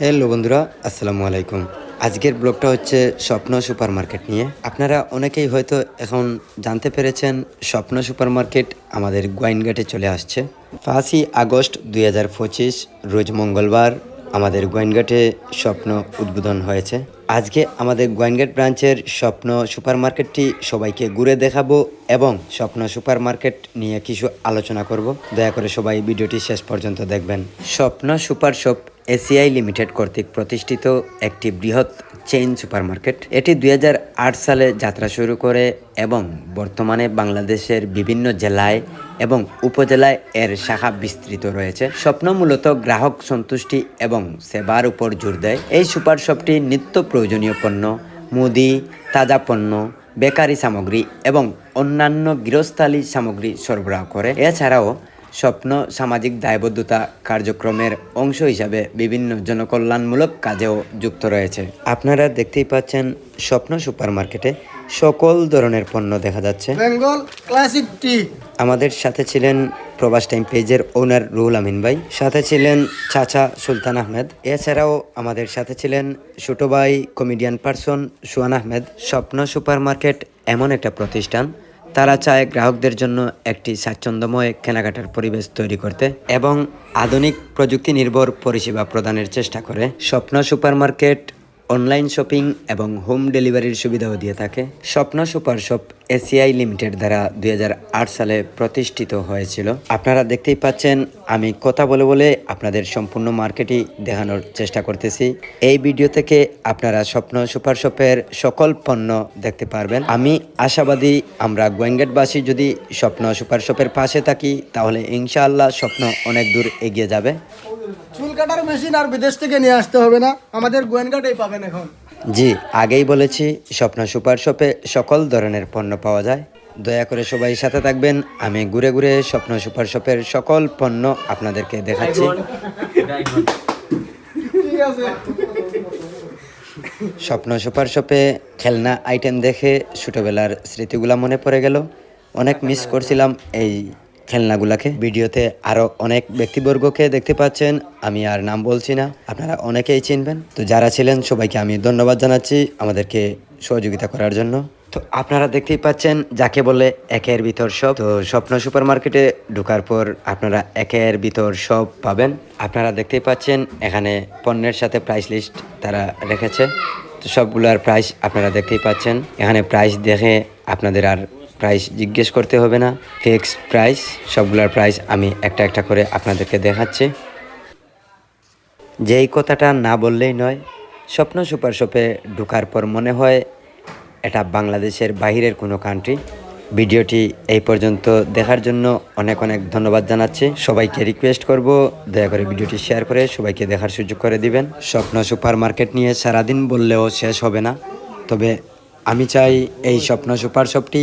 Hello বন্ধুরা, আসসালামু আলাইকুম। আজকের ব্লগটা হচ্ছে স্বপ্ন সুপার মার্কেট নিয়ে। আপনারা অনেকেই হয়তো এখন জানতে পেরেছেন, স্বপ্ন সুপার মার্কেট আমাদের গোয়াইনঘাটে চলে আসছে। পাঁচই আগস্ট দুই হাজার পঁচিশ, রোজ মঙ্গলবার আমাদের গোয়াইনঘাটে স্বপ্ন উদ্বোধন হয়েছে। আজকে আমাদের গোয়াইনঘাট ব্রাঞ্চের স্বপ্ন সুপার মার্কেটটি সবাইকে ঘুরে দেখাবো এবং স্বপ্ন সুপার মার্কেট নিয়ে কিছু আলোচনা করব। দয়া করে সবাই ভিডিওটি শেষ পর্যন্ত দেখবেন। স্বপ্ন সুপার শপ এসিআই লিমিটেড কর্তৃক প্রতিষ্ঠিত একটি বৃহৎ চেইন সুপারমার্কেট। এটি দুই হাজার আট সালে যাত্রা শুরু করে এবং বর্তমানে বাংলাদেশের বিভিন্ন জেলায় এবং উপজেলায় এর শাখা বিস্তৃত রয়েছে। স্বপ্ন মূলত গ্রাহক সন্তুষ্টি এবং সেবার উপর জোর দেয়। এই সুপার শপটি নিত্য প্রয়োজনীয় পণ্য, মুদি, তাজা পণ্য, বেকারি সামগ্রী এবং অন্যান্য গৃহস্থালী সামগ্রী সরবরাহ করে। এছাড়াও স্বপ্ন সামাজিক দায়বদ্ধতা কার্যক্রমের অংশ হিসাবে বিভিন্ন জনকল্যাণমূলক কাজেও যুক্ত রয়েছে। আপনারা দেখতেই পাচ্ছেন স্বপ্ন সুপার মার্কেটে সকল ধরনের পণ্য দেখা যাচ্ছে। Bengal classic tea. আমাদের সাথে ছিলেন প্রবাস টাইম পেজের ওনার রুহুল আমিন ভাই সাথে ছিলেন চাচা সুলতান আহমেদ এছাড়াও আমাদের সাথে ছিলেন ছোট ভাই কমেডিয়ান পার্সন সুয়ান আহমেদ। স্বপ্ন সুপার মার্কেট এমন একটা প্রতিষ্ঠান তারা চায় গ্রাহকদের জন্য একটি স্বাচ্ছন্দ্যময় কেনাকাটার পরিবেশ তৈরি করতে এবং আধুনিক প্রযুক্তি নির্ভর পরিষেবা প্রদানের চেষ্টা করে। স্বপ্ন সুপারমার্কেট অনলাইন শপিং এবং হোম ডেলিভারির সুবিধাও দিয়ে থাকে। স্বপ্ন সুপার শপ এসিআই লিমিটেড দ্বারা দুই হাজার আট সালে প্রতিষ্ঠিত হয়েছিল। আপনারা দেখতেই পাচ্ছেন, আমি কথা বলে বলে আপনাদের সম্পূর্ণ মার্কেটই দেখানোর চেষ্টা করতেছি। এই ভিডিও থেকে আপনারা স্বপ্ন সুপার শপের সকল পণ্য দেখতে পারবেন। আমি আশাবাদী, আমরা গোয়েঙ্গেটবাসী যদি স্বপ্ন সুপার শপের পাশে থাকি, তাহলে ইনশাআল্লাহ স্বপ্ন অনেক দূর এগিয়ে যাবে। চুল কাটার মেশিন আর বিদেশ থেকে নিয়ে আসতে হবে না। আমাদের গোয়েনঘাটেই পাবেন এখন। জি আগেই বলেছি স্বপ্ন সুপার শপে সকল ধরনের পণ্য পাওয়া যায়। দয়া করে সবাই সাথে থাকবেন। আমি ঘুরে ঘুরে স্বপ্ন সুপার শপের সকল পণ্য আপনাদেরকে দেখাচ্ছি। স্বপ্ন সুপার শপে খেলনা আইটেম দেখে ছোটোবেলার স্মৃতিগুলা মনে পড়ে গেল। অনেক মিস করছিলাম এই খেলনাগুলাকে ভিডিওতে আরও অনেক ব্যক্তিবর্গকে দেখতে পাচ্ছেন, আমি আর নাম বলছি না, আপনারা অনেকেই চিনবেন। তো যারা ছিলেন, সবাইকে আমি ধন্যবাদ জানাচ্ছি আমাদেরকে সহযোগিতা করার জন্য। তো আপনারা দেখতেই পাচ্ছেন, যাকে বলে একের ভিতর সব। তো স্বপ্ন সুপার মার্কেটে ঢোকার পর আপনারা একের ভিতর সব পাবেন। আপনারা দেখতেই পাচ্ছেন, এখানে পণ্যের সাথে প্রাইস লিস্ট তারা রেখেছে। তো সবগুলোর প্রাইস আপনারা দেখতেই পাচ্ছেন। এখানে প্রাইস দেখে আপনাদের আর প্রাইস জিজ্ঞেস করতে হবে না। ফিক্সড প্রাইস সবগুলোর প্রাইস আমি একটা একটা করে আপনাদেরকে দেখাচ্ছি। যেই কথাটা না বললেই নয়, স্বপ্ন সুপার শপে ঢোকার পর মনে হয় এটা বাংলাদেশের বাহিরের কোনো কান্ট্রি ভিডিওটি এই পর্যন্ত দেখার জন্য অনেক অনেক ধন্যবাদ জানাচ্ছি। সবাইকে রিকোয়েস্ট করব, দয়া করে ভিডিওটি শেয়ার করে সবাইকে দেখার সুযোগ করে দিবেন। স্বপ্ন সুপার মার্কেট নিয়ে সারাদিন বললেও শেষ হবে না। তবে আমি চাই এই স্বপ্ন সুপার শপটি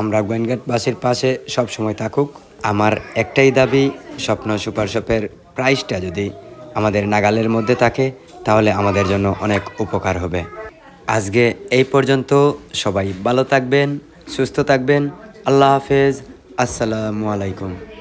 আমরা গোয়েনগেটবাসীর পাশে সব সময় থাকুক। আমার একটাই দাবি, স্বপ্ন সুপার শপের প্রাইসটা যদি আমাদের নাগালের মধ্যে থাকে, তাহলে আমাদের জন্য অনেক উপকার হবে। আজকে এই পর্যন্ত সবাই ভালো থাকবেন, সুস্থ থাকবেন। আল্লাহ হাফেজ। আসসালামু আলাইকুম।